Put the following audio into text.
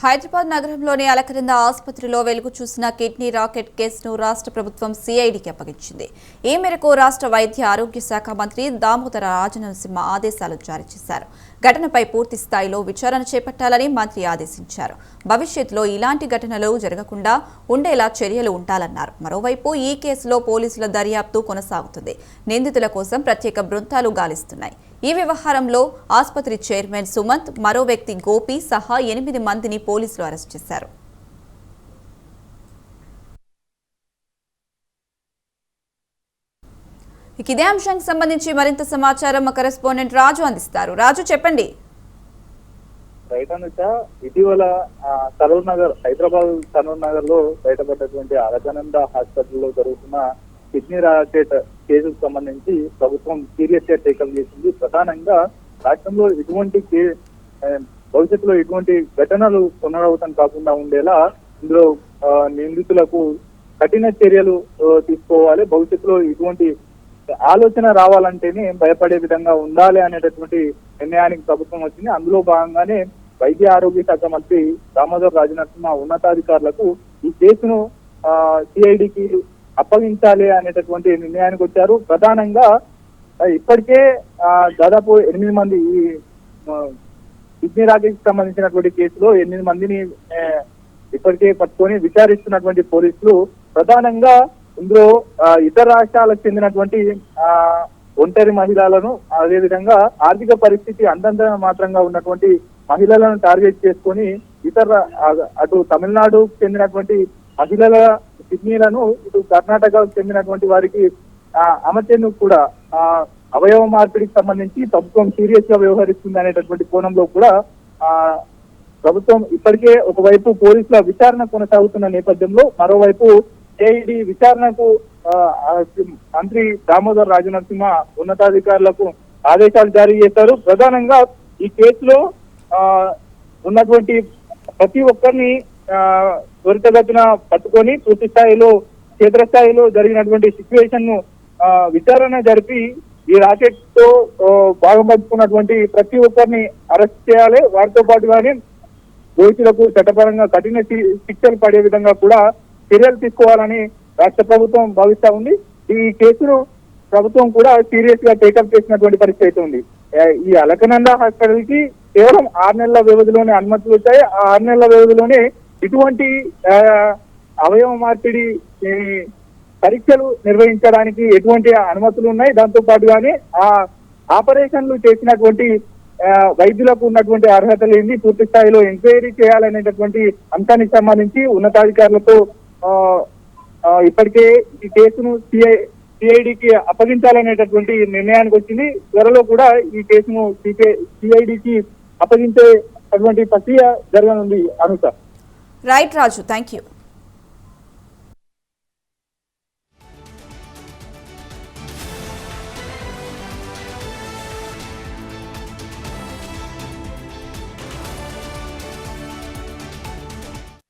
హైదరాబాద్ నగరంలోని అలకరింద ఆసుపత్రిలో వెలుగు చూసిన కిడ్నీ రాకెట్ కేసును రాష్ట్ర ప్రభుత్వం సిఐడికి అప్పగించింది. ఈ మేరకు రాష్ట్ర వైద్య ఆరోగ్య శాఖ మంత్రి దామోదర రాజనరసింహ ఆదేశాలు జారీ చేశారు. ఘటనపై పూర్తి స్థాయిలో విచారణ చేపట్టాలని మంత్రి ఆదేశించారు. భవిష్యత్తులో ఇలాంటి ఘటనలు జరగకుండా ఉండేలా చర్యలు ఉండాలన్నారు. మరోవైపు ఈ కేసులో పోలీసుల దర్యాప్తు కొనసాగుతుంది. నిందితుల కోసం ప్రత్యేక బృందాలు గాలిస్తున్నాయి. ఈ వ్యవహారంలో ఆసుపత్రి చైర్మన్ సుమంత్ మరో వ్యక్తి గోపి సహా ఎనిమిది మందిని పోలీసులు అరెస్ట్ చేశారు. ఇక ఇదే అంశానికి సంబంధించి మరింత సమాచారం మా కరెస్పాండెంట్ రాజు అందిస్తారు. రాజు చెప్పండి. రైట్ అనుష ఇటీవల ఆ, నగర్ హైదరాబాద్ సరూర్ నగర్లో బయటపడ్డటువంటి అలకానంద హాస్పిటల్లో జరుగుతున్న కిడ్నీ రాకెట్ కేసుకు సంబంధించి ప్రభుత్వం సీరియస్గా టేకప్ చేసింది. ప్రధానంగా రాష్ట్రంలో ఎటువంటి భవిష్యత్తులో ఎటువంటి ఘటనలు పునరావృతం కాకుండా ఉండేలా ఇందులో నిందితులకు కఠిన చర్యలు తీసుకోవాలి. భవిష్యత్తులో ఇటువంటి ఆలోచన రావాలంటేనే భయపడే విధంగా ఉండాలి అనేటటువంటి నిర్ణయానికి ప్రభుత్వం వచ్చింది. అందులో భాగంగానే వైద్య ఆరోగ్య శాఖ మంత్రి దామోదర్ రాజనరసింహ ఉన్నతాధికారులకు ఈ కేసును సిఐడికి అప్పగించాలి అనేటటువంటి నిర్ణయానికి వచ్చారు. ప్రధానంగా ఇప్పటికే ఆ, దాదాపు ఎనిమిది మంది ఈ కిడ్నీ రాకెట్ సంబంధించినటువంటి కేసులో ఎనిమిది మందిని ఇప్పటికే పట్టుకొని విచారిస్తున్నటువంటి పోలీసులు ప్రధానంగా ఇందులో ఇతర రాష్ట్రాలకు చెందినటువంటి ఆ, ఒంటరి మహిళలను అదేవిధంగా ఆర్థిక పరిస్థితి అంతంత మాత్రంగా ఉన్నటువంటి మహిళలను టార్గెట్ చేసుకొని ఇతర అటు తమిళనాడు చెందినటువంటి మహిళల కిడ్నీలను ఇటు కర్ణాటకకు చెందినటువంటి వారికి ఆ, అమర్చేందుకు కూడా అవయవ మార్పిడికి సంబంధించి ప్రభుత్వం సీరియస్గా వ్యవహరిస్తుంది అనేటటువంటి కోణంలో కూడా ఆ ప్రభుత్వం ఇప్పటికే ఒకవైపు పోలీసుల విచారణ కొనసాగుతున్న నేపథ్యంలో మరోవైపు ఏఈడి విచారణకు మంత్రి దామోదర్ రాజనరసింహ ఉన్నతాధికారులకు ఆదేశాలు జారీ చేశారు. ప్రధానంగా ఈ కేసులో ఆ, ఉన్నటువంటి ప్రతి ఒక్కరిని ఆ, త్వరితగతిన పట్టుకొని పూర్తి స్థాయిలో క్షేత్రస్థాయిలో జరిగినటువంటి సిచ్యువేషన్ను విచారణ జరిపి ఈ రాకెట్తో భాగం పంచుకున్నటువంటి ప్రతి ఒక్కరిని అరెస్ట్ చేయాలి. వారితో పాటుగానే దోషులకు చట్టపరంగా కఠిన శిక్షలు పడే విధంగా కూడా చర్యలు తీసుకోవాలని రాష్ట్ర ప్రభుత్వం భావిస్తా ఉంది. ఈ కేసును ప్రభుత్వం కూడా సీరియస్గా టేకప్ చేసినటువంటి పరిస్థితి అయితే ఉంది. ఈ అలకనంద హాస్పిటల్కి కేవలం ఆరు నెలల వ్యవధిలోనే అనుమతులు వచ్చాయి. ఆ ఆరు నెలల వ్యవధిలోనే ఇటువంటి అవయవ మార్పిడి పరీక్షలు నిర్వహించడానికి ఎటువంటి అనుమతులు ఉన్నాయి? దాంతో పాటుగానే ఆ ఆపరేషన్లు చేసినటువంటి వైద్యులకు ఉన్నటువంటి అర్హతలు ఏంది? పూర్తి స్థాయిలో ఎంక్వైరీ చేయాలనేటటువంటి అంశానికి సంబంధించి ఉన్నతాధికారులతో ఆ, ఇప్పటికే ఈ కేసును సిఐ సిఐడికి అప్పగించాలనేటటువంటి నిర్ణయానికి వచ్చింది. త్వరలో కూడా ఈ కేసును సిఐడికి అప్పగించేటటువంటి ప్రక్రియ జరగనుంది అనుస. Right Raju thank you